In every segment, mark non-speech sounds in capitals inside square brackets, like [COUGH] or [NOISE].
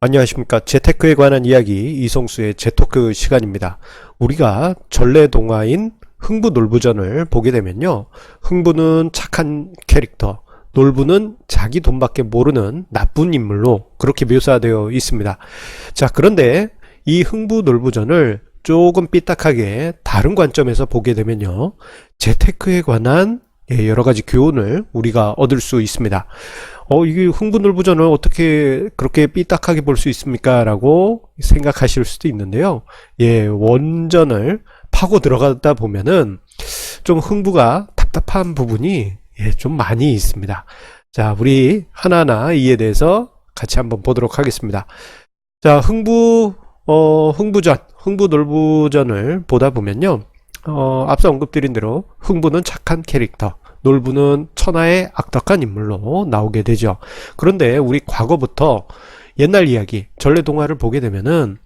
안녕하십니까. 재테크에 관한 이야기 이송수의 재토크 시간입니다. 우리가 전래동화인 흥부 놀부전을 보게 되면요. 흥부는 착한 캐릭터, 놀부는 자기 돈밖에 모르는 나쁜 인물로 그렇게 묘사되어 있습니다. 자, 그런데 이 흥부 놀부전을 조금 삐딱하게 다른 관점에서 보게 되면요. 재테크에 관한 예, 여러 가지 교훈을 우리가 얻을 수 있습니다. 어, 이게 흥분놀부전을 어떻게 그렇게 삐딱하게 볼 수 있습니까? 라고 생각하실 수도 있는데요. 예, 원전을 파고 들어가다 보면은 좀 흥부가 답답한 부분이 예, 좀 많이 있습니다. 자, 우리 하나하나 이에 대해서 같이 한번 보도록 하겠습니다. 자, 흥부, 어, 흥부전, 흥부놀부전을 보다 보면요. 어, 앞서 언급드린 대로 흥부는 착한 캐릭터, 놀부는 천하의 악덕한 인물로 나오게 되죠. 그런데 우리 과거부터 옛날 이야기, 전래 동화를 보게 되면은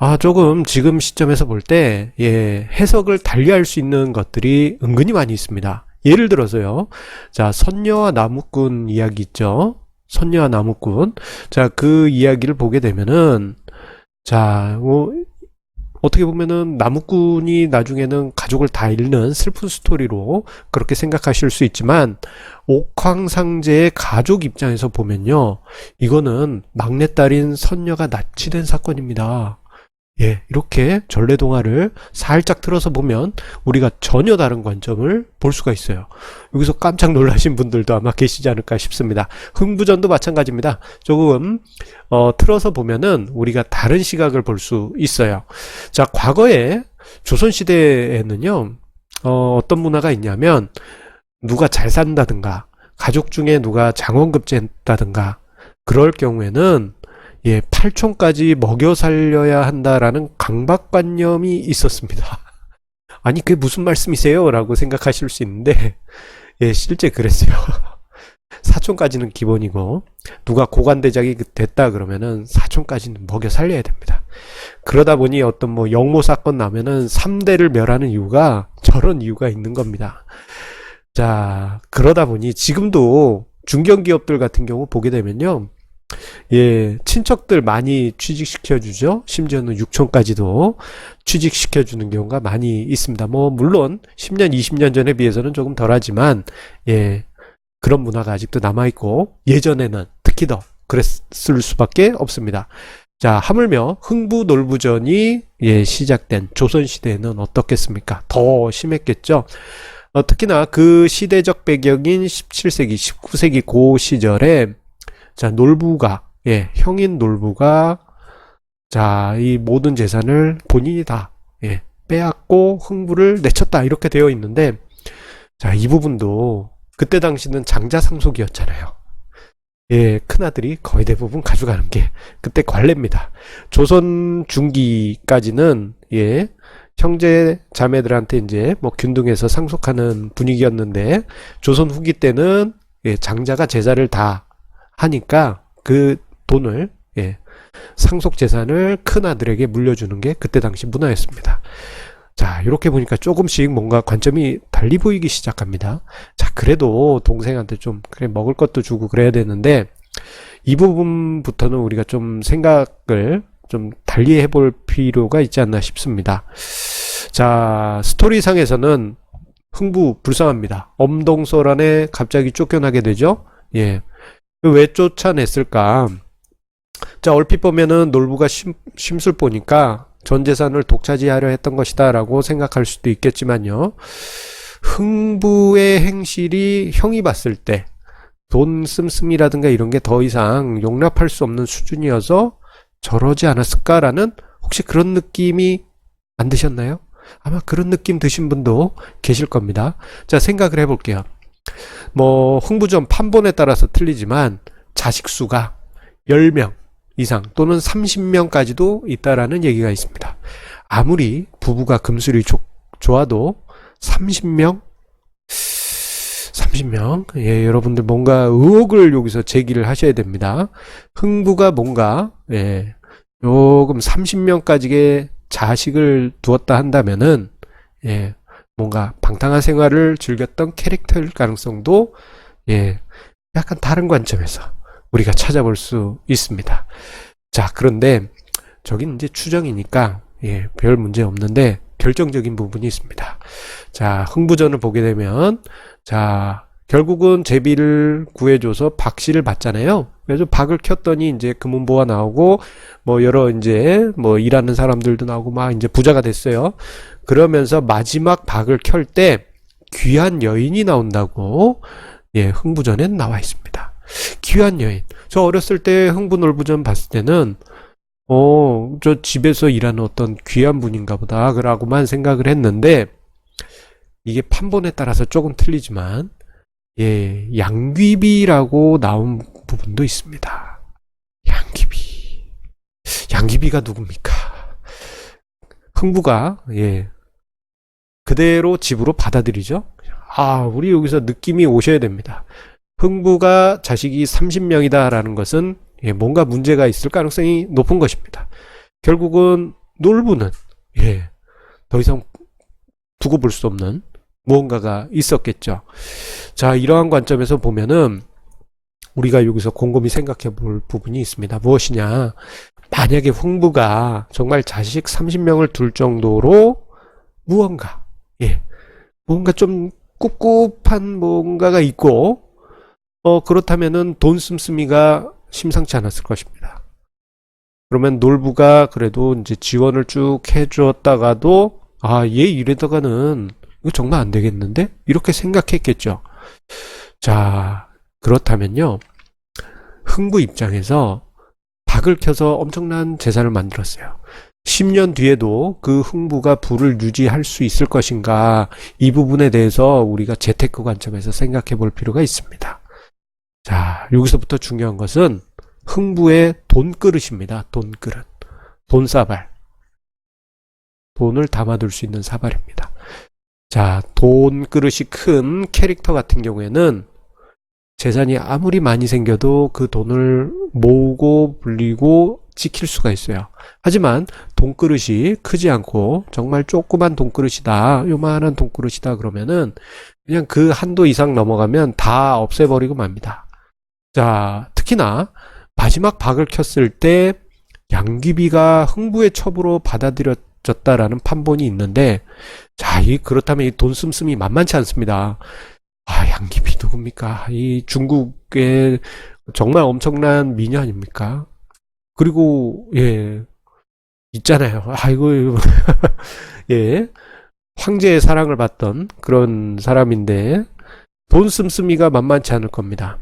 아, 조금 지금 시점에서 볼 때, 예, 해석을 달리할 수 있는 것들이 은근히 많이 있습니다. 예를 들어서요. 자, 선녀와 나무꾼 이야기 있죠? 선녀와 나무꾼. 자, 그 이야기를 보게 되면은, 자, 뭐, 어떻게 보면은 나무꾼이 나중에는 가족을 다 잃는 슬픈 스토리로 그렇게 생각하실 수 있지만 옥황상제의 가족 입장에서 보면요. 이거는 막내딸인 선녀가 납치된 사건입니다. 예, 이렇게 전래동화를 살짝 틀어서 보면 우리가 전혀 다른 관점을 볼 수가 있어요. 여기서 깜짝 놀라신 분들도 아마 계시지 않을까 싶습니다. 흥부전도 마찬가지입니다. 조금 어, 틀어서 보면은 우리가 다른 시각을 볼 수 있어요. 자, 과거에 조선시대에는요, 어, 어떤 문화가 있냐면, 누가 잘 산다든가, 가족 중에 누가 장원급제했다든가, 그럴 경우에는, 예, 팔촌까지 먹여 살려야 한다라는 강박관념이 있었습니다. [LAUGHS] 아니, 그게 무슨 말씀이세요? 라고 생각하실 수 있는데, [LAUGHS] 예, 실제 그랬어요. [LAUGHS] 사촌까지는 기본이고 누가 고관대장이 됐다 그러면은 사촌까지는 먹여 살려야 됩니다. 그러다 보니 어떤 뭐 영모 사건 나면은 3대를 멸하는 이유가 저런 이유가 있는 겁니다. 자, 그러다 보니 지금도 중견기업들 같은 경우 보게 되면요. 예, 친척들 많이 취직시켜 주죠. 심지어는 육촌까지도 취직시켜 주는 경우가 많이 있습니다. 뭐 물론 10년, 20년 전에 비해서는 조금 덜하지만 예, 그런 문화가 아직도 남아 있고 예전에는 특히 더 그랬을 수밖에 없습니다. 자, 하물며 흥부 놀부전이 예, 시작된 조선 시대에는 어떻겠습니까? 더 심했겠죠? 어, 특히나 그 시대적 배경인 17세기, 19세기 고 시절에 자, 놀부가, 예, 형인 놀부가 자, 이 모든 재산을 본인이 다, 예, 빼앗고 흥부를 내쳤다. 이렇게 되어 있는데, 자, 이 부분도 그때 당시는 장자 상속이었잖아요. 예, 큰아들이 거의 대부분 가져가는 게 그때 관례입니다. 조선 중기까지는 예, 형제 자매들한테 이제 뭐 균등해서 상속하는 분위기였는데 조선 후기 때는 예, 장자가 제자를 다 하니까 그 돈을 예, 상속 재산을 큰 아들에게 물려주는 게 그때 당시 문화였습니다. 자, 이렇게 보니까 조금씩 뭔가 관점이 달리 보이기 시작합니다. 자, 그래도 동생한테 좀, 그래, 먹을 것도 주고 그래야 되는데, 이 부분부터는 우리가 좀 생각을 좀 달리 해볼 필요가 있지 않나 싶습니다. 자, 스토리상에서는 흥부 불쌍합니다. 엄동설안에 갑자기 쫓겨나게 되죠? 예. 왜 쫓아냈을까? 자, 얼핏 보면은 놀부가 심, 심술 보니까 전 재산을 독차지하려 했던 것이다 라고 생각할 수도 있겠지만요. 흥부의 행실이 형이 봤을 때 돈 씀씀이라든가 이런 게 더 이상 용납할 수 없는 수준이어서 저러지 않았을까라는 혹시 그런 느낌이 안 드셨나요? 아마 그런 느낌 드신 분도 계실 겁니다. 자, 생각을 해볼게요. 뭐, 흥부전 판본에 따라서 틀리지만 자식 수가 10명, 이상 또는 30명까지도 있다라는 얘기가 있습니다. 아무리 부부가 금술이 좋, 좋아도 30명? 30명? 예, 여러분들 뭔가 의혹을 여기서 제기를 하셔야 됩니다. 흥부가 뭔가, 예, 조금 30명까지의 자식을 두었다 한다면은, 예, 뭔가 방탕한 생활을 즐겼던 캐릭터일 가능성도, 예, 약간 다른 관점에서 우리가 찾아볼 수 있습니다. 자, 그런데 저긴 이제 추정이니까 예, 별 문제 없는데 결정적인 부분이 있습니다. 자, 흥부전을 보게 되면 자, 결국은 제비를 구해줘서 박씨를 받잖아요. 그래서 박을 켰더니 이제 금은보가 나오고 뭐 여러 이제 뭐 일하는 사람들도 나오고 막 이제 부자가 됐어요. 그러면서 마지막 박을 켤 때 귀한 여인이 나온다고 예, 흥부전에 나와 있습니다. 귀한 여인. 저 어렸을 때 흥부놀부전 봤을 때는 어, 저 집에서 일하는 어떤 귀한 분인가 보다. 라고만 생각을 했는데, 이게 판본에 따라서 조금 틀리지만, 예, 양귀비라고 나온 부분도 있습니다. 양귀비. 양귀비가 누굽니까? 흥부가, 예, 그대로 집으로 받아들이죠? 아, 우리 여기서 느낌이 오셔야 됩니다. 흥부가 자식이 30명이다라는 것은 예, 뭔가 문제가 있을 가능성이 높은 것입니다. 결국은 놀부는 예, 더 이상 두고 볼 수 없는 무언가가 있었겠죠. 자, 이러한 관점에서 보면은 우리가 여기서 곰곰이 생각해 볼 부분이 있습니다. 무엇이냐? 만약에 흥부가 정말 자식 30명을 둘 정도로 무언가, 예, 뭔가 좀 꿉꿉한 뭔가가 있고, 어, 그렇다면은 돈 씀씀이가 심상치 않았을 것입니다. 그러면 놀부가 그래도 이제 지원을 쭉 해주었다가도 아, 얘 이래다가는 이거 정말 안 되겠는데? 이렇게 생각했겠죠. 자, 그렇다면요. 흥부 입장에서 박을 켜서 엄청난 재산을 만들었어요. 10년 뒤에도 그 흥부가 부를 유지할 수 있을 것인가 이 부분에 대해서 우리가 재테크 관점에서 생각해 볼 필요가 있습니다. 자, 여기서부터 중요한 것은 흥부의 돈그릇입니다. 돈그릇. 돈사발. 돈을 담아둘 수 있는 사발입니다. 자, 돈 그릇이 큰 캐릭터 같은 경우에는 재산이 아무리 많이 생겨도 그 돈을 모으고 불리고 지킬 수가 있어요. 하지만 돈그릇이 크지 않고 정말 조그만 돈그릇이다, 요만한 돈그릇이다 그러면은 그냥 그 한도 이상 넘어가면 다 없애버리고 맙니다. 자, 특히나 마지막 박을 켰을 때 양귀비가 흥부의 첩으로 받아들여 졌다라는 판본이 있는데, 자, 이 그렇다면 이 돈 씀씀이 만만치 않습니다. 아, 양귀비 누굽니까? 이 중국의 정말 엄청난 미녀 아닙니까? 그리고 예 있잖아요. 아이고 [LAUGHS] 예 황제의 사랑을 받던 그런 사람인데 돈 씀씀이가 만만치 않을 겁니다.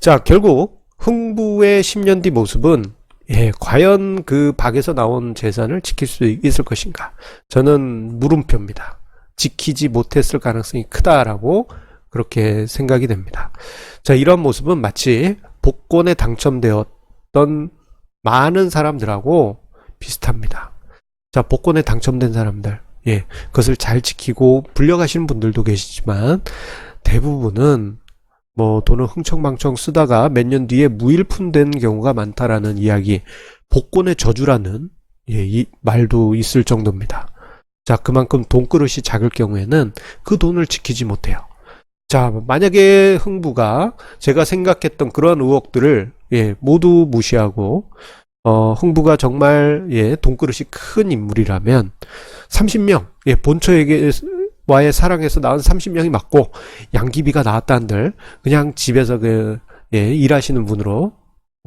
자, 결국 흥부의 10년 뒤 모습은 예, 과연 그 박에서 나온 재산을 지킬 수 있을 것인가? 저는 물음표입니다. 지키지 못했을 가능성이 크다라고 그렇게 생각이 됩니다. 자, 이런 모습은 마치 복권에 당첨되었던 많은 사람들하고 비슷합니다. 자, 복권에 당첨된 사람들, 예, 그것을 잘 지키고 불려가시는 분들도 계시지만 대부분은 뭐 돈을 흥청망청 쓰다가 몇 년 뒤에 무일푼된 경우가 많다라는 이야기, 복권의 저주라는 예, 이 말도 있을 정도입니다. 자, 그만큼 돈그릇이 작을 경우에는 그 돈을 지키지 못해요. 자, 만약에 흥부가 제가 생각했던 그런 의혹들을 예, 모두 무시하고 어, 흥부가 정말 예, 돈그릇이 큰 인물이라면 30명 예, 본처에게 와의 사랑에서 낳은 30명이 맞고 양귀비가 나왔다는들 그냥 집에서 그 예, 일하시는 분으로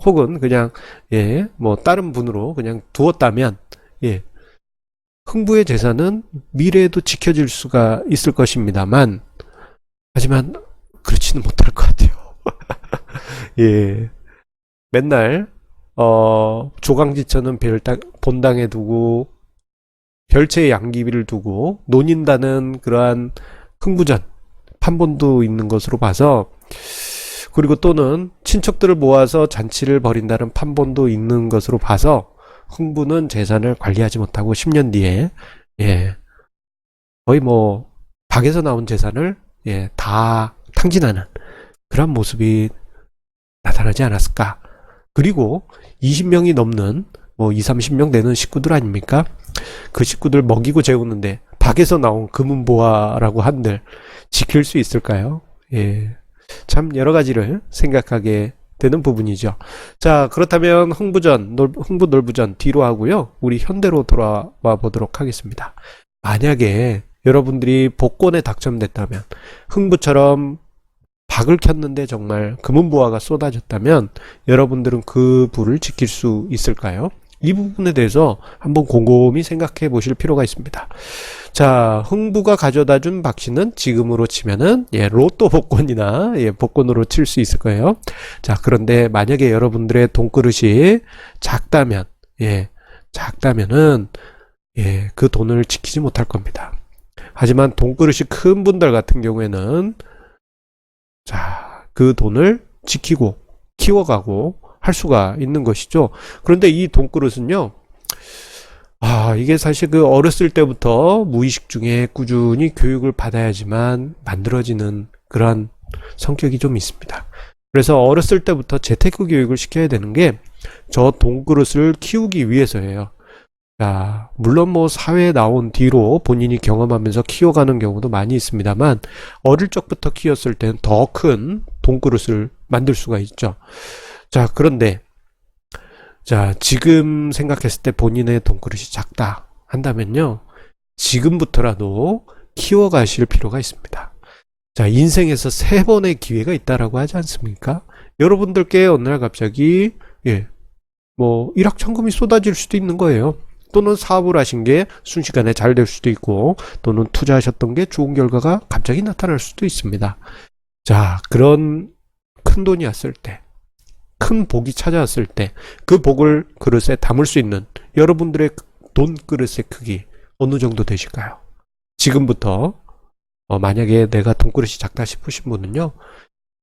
혹은 그냥 예, 뭐 다른 분으로 그냥 두었다면 예, 흥부의 재산은 미래에도 지켜질 수가 있을 것입니다만 하지만 그렇지는 못할 것 같아요. [LAUGHS] 예. 맨날 어 조강지처는 별당 본당에 두고 별채의 양귀비를 두고 논인다는 그러한 흥부전 판본도 있는 것으로 봐서 그리고 또는 친척들을 모아서 잔치를 벌인다는 판본도 있는 것으로 봐서 흥부는 재산을 관리하지 못하고 10년 뒤에 예 거의 뭐 박에서 나온 재산을 예 다 탕진하는 그런 모습이 나타나지 않았을까. 그리고 20명이 넘는 뭐 2, 30명 되는 식구들 아닙니까? 그 식구들 먹이고 재우는데 박에서 나온 금은보화라고 한들 지킬 수 있을까요? 예. 참 여러 가지를 생각하게 되는 부분이죠. 자, 그렇다면 흥부전, 놀- 흥부 놀부전 뒤로 하고요. 우리 현대로 돌아와 보도록 하겠습니다. 만약에 여러분들이 복권에 당첨됐다면 흥부처럼 박을 켰는데 정말 금은보화가 쏟아졌다면 여러분들은 그 부를 지킬 수 있을까요? 이 부분에 대해서 한번 곰곰이 생각해 보실 필요가 있습니다. 자, 흥부가 가져다 준 박씨는 지금으로 치면은 예, 로또 복권이나 예, 복권으로 칠 수 있을 거예요. 자, 그런데 만약에 여러분들의 돈그릇이 작다면 예, 작다면은 예, 그 돈을 지키지 못할 겁니다. 하지만 돈그릇이 큰 분들 같은 경우에는 자, 그 돈을 지키고 키워가고 할 수가 있는 것이죠. 그런데 이 돈그릇은요, 아, 이게 사실 그 어렸을 때부터 무의식 중에 꾸준히 교육을 받아야지만 만들어지는 그러한 성격이 좀 있습니다. 그래서 어렸을 때부터 재테크 교육을 시켜야 되는 게 저 돈그릇을 키우기 위해서예요. 자, 물론 뭐 사회에 나온 뒤로 본인이 경험하면서 키워가는 경우도 많이 있습니다만 어릴 적부터 키웠을 때는 더 큰 돈그릇을 만들 수가 있죠. 자, 그런데 자, 지금 생각했을 때 본인의 돈그릇이 작다 한다면요. 지금부터라도 키워가실 필요가 있습니다. 자, 인생에서 세 번의 기회가 있다라고 하지 않습니까? 여러분들께 어느 날 갑자기, 예, 뭐, 일확천금이 쏟아질 수도 있는 거예요. 또는 사업을 하신 게 순식간에 잘 될 수도 있고, 또는 투자하셨던 게 좋은 결과가 갑자기 나타날 수도 있습니다. 자, 그런 큰 돈이 왔을 때, 큰 복이 찾아왔을 때, 그 복을 그릇에 담을 수 있는 여러분들의 돈 그릇의 크기 어느 정도 되실까요? 지금부터 어, 만약에 내가 돈 그릇이 작다 싶으신 분은요,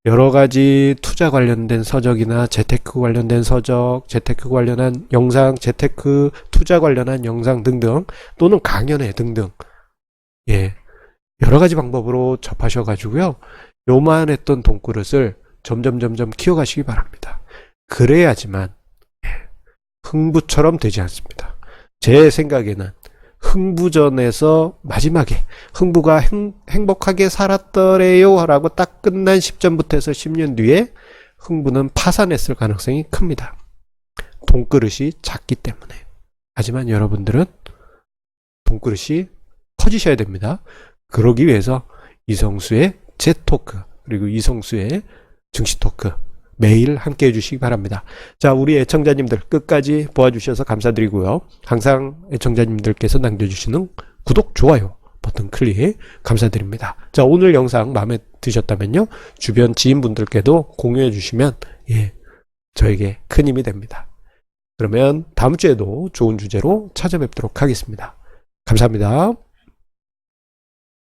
여러 가지 투자 관련된 서적이나 재테크 관련된 서적, 재테크 관련한 영상, 재테크 투자 관련한 영상 등등, 또는 강연회 등등, 예, 여러 가지 방법으로 접하셔 가지고요, 요만했던 돈그릇을 점점 점점 키워가시기 바랍니다. 그래야지만, 예, 흥부처럼 되지 않습니다. 제 생각에는 흥부전에서 마지막에 흥부가 행, 행복하게 살았더래요 라고 딱 끝난 10전부터 해서 10년 뒤에 흥부는 파산했을 가능성이 큽니다. 돈그릇이 작기 때문에. 하지만 여러분들은 돈그릇이 커지셔야 됩니다. 그러기 위해서 이성수의 제토크 그리고 이성수의 증시 토크 매일 함께 해주시기 바랍니다. 자, 우리 애청자님들 끝까지 보아주셔서 감사드리고요. 항상 애청자님들께서 남겨주시는 구독, 좋아요 버튼 클릭 감사드립니다. 자, 오늘 영상 마음에 드셨다면요. 주변 지인분들께도 공유해 주시면, 예, 저에게 큰 힘이 됩니다. 그러면 다음 주에도 좋은 주제로 찾아뵙도록 하겠습니다. 감사합니다.